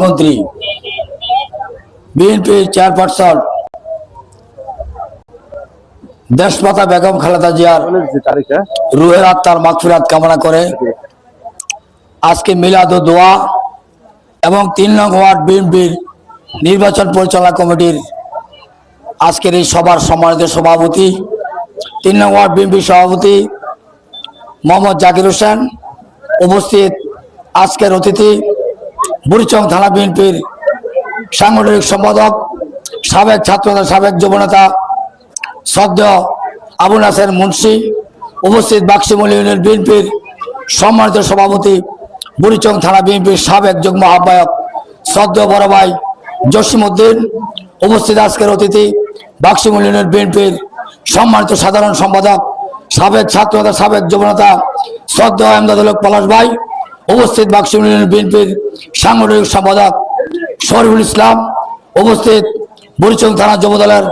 প্রধানমন্ত্রী, বিএনপির চেয়ারপারসন দেশমাতা বেগম খালেদা জিয়ার রুহের আত্মার মাগফিরাত কামনা করে আজকে মিলাদ দোয়া এবং তিন নং ওয়ার্ড বিএনপির নির্বাচন পরিচালনা কমিটির আজকের এই সভার সম্মানিত সভাপতি, তিন নং ওয়ার্ড বিএনপির সভাপতি মোহাম্মদ জাকির হোসেন উপস্থিত আজকের অতিথি বুড়িচং থানা বিএনপির সাংগঠনিক সম্পাদক, সাবেক ছাত্রনেতা সাবেক যুবনেতা সদ্য আবু নাসের মুন্সি, উপস্থিত বাক্সিমল ইউনিয়ন বিএনপির সম্মানিত সভাপতি, বুড়িচং থানা বিএনপির সাবেক যুগ্ম আহ্বায়ক সদ্য বড় ভাই জসিম উদ্দিন, উপস্থিত আজকের অতিথি বাক্সিমল ইউনিয়ন বিএনপির সম্মানিত সাধারণ সম্পাদক, সাবেক ছাত্রনেতা সাবেক যুবনেতা সদ্য আহমদাদুল পলাশ ভাই উপস্থিত ইউনিয়ন বিএনপির সাংগঠনিক সম্পাদক শরীফুল ইসলাম উপস্থিত বুড়িচং থানা যুবদলের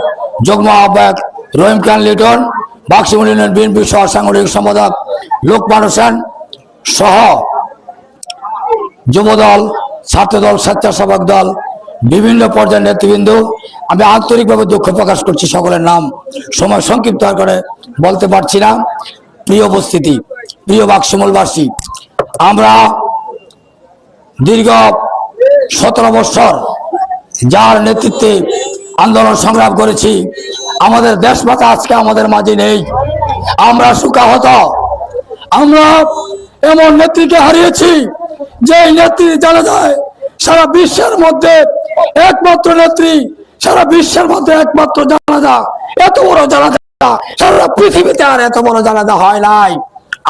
যুগ্ম আহ্বায়ক রহিম খান লিটন বাক্সিমল ইউনিয়ন বিএনপির সহ সাংগঠনিক সম্পাদক লোকমান হোসেন সহ যুবদল, ছাত্রদল, স্বেচ্ছাসেবক দল, বিভিন্ন পর্যায়ের নেতৃবৃন্দ। আমি আন্তরিকভাবে দুঃখ প্রকাশ করছি সকলের নাম। সময় সংক্ষিপ্ত করে বলতে পারছি না। প্রিয় উপস্থিতি, প্রিয় বাক্সমলবাসী আমরা দীর্ঘ সতেরো বছর যার নেতৃত্বে আন্দোলন সংগ্রাম করেছি, আমাদের দেশমাতা আজকে আমাদের মাঝে নেই। আমরা সুখাহত আমরা এমন নেত্রীকে হারিয়েছি যে নেত্রী জানা যায়, সারা বিশ্বের মধ্যে একমাত্র নেত্রী, সারা বিশ্বের মধ্যে একমাত্র জানাজা এত বড় জানাজা সারা পৃথিবীতে আর এত বড় জানাজা হয় নাই।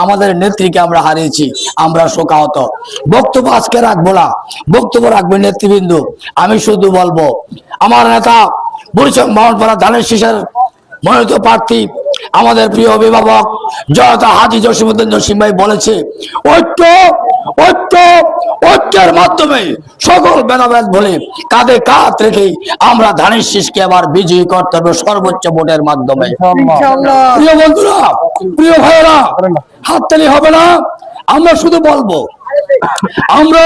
আমাদের নেত্রীকে আমরা হারিয়েছি, আমরা শোকাহত। বক্তব্য আজকে রাখব না। বক্তব্য রাখবে নেতৃবৃন্দ। আমি শুধু বলব, আমার নেতা বরিশাল মোহনপাড়া ধানের শীষের মনোনীত প্রার্থী আমাদের প্রিয় অভিভাবক জয়তা হাজি জসিমুদ্দিন জসিম ভাই বলেছে ঐক্য ঐক্য ঐক্যের মাধ্যমে সকল ভেদাভেদ বলে কাঁধে কাঁধ রেখে আমরা ধানের শীষকে আবার বিজয়ী করতে হবে সর্বোচ্চ ভোটের মাধ্যমে। প্রিয় বন্ধুরা প্রিয় ভাইয়েরা হাততালি হবে না আমরা শুধু বলব আমরা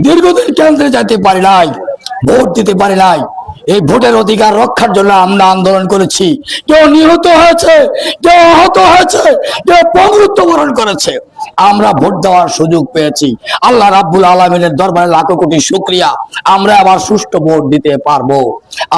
দীর্ঘদিন কেন্দ্রে যেতে পারি নাই ভোট দিতে পারি নাই এই ভোটের অধিকার রক্ষার জন্য আমরা আন্দোলন করেছি। কেউ নিহত হয়েছে, কেউ আহত হয়েছে, কেউ পঙ্গুত্ব বরণ করেছে। আমরা ভোট দেওয়ার সুযোগ পেয়েছি। আল্লাহ রাব্বুল আলমিনের দরবারে লাখো কোটি শুক্রিয়া। আমরা আবার সুষ্ঠু ভোট দিতে পারব।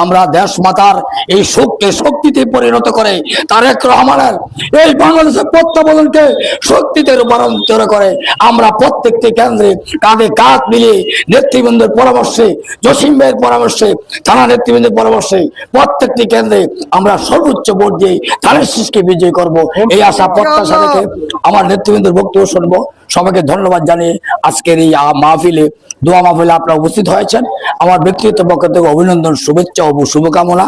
আমরা দেশ মাতার এই শোককে শক্তিতে পরিণত করে তারেক রহমানের এই বাংলাদেশের প্রত্যাবর্তনকে শক্তিতে রূপান্তর করে আমরা প্রত্যেকটি কেন্দ্রে কাঁধে কাঁধ মিলিয়ে নেতৃবৃন্দের পরামর্শে, জসিম ভাইয়ের পরামর্শে, থানা নেতৃবৃন্দের পরামর্শে প্রত্যেকটি কেন্দ্রে আমরা সর্বোচ্চ ভোট দিয়ে ধানের শীষকে বিজয় করব। এই আশা, প্রত্যাশা রেখে আমার নেতৃবৃন্দের বক্তব্য শুনব। সবাইকে ধন্যবাদ জানিয়ে আজকের এই মাহফিলে, দোয়া মাহফিলে আপনারা উপস্থিত হয়েছেন। আমার ব্যক্তিগত পক্ষ থেকে অভিনন্দন, শুভেচ্ছা ও শুভকামনা।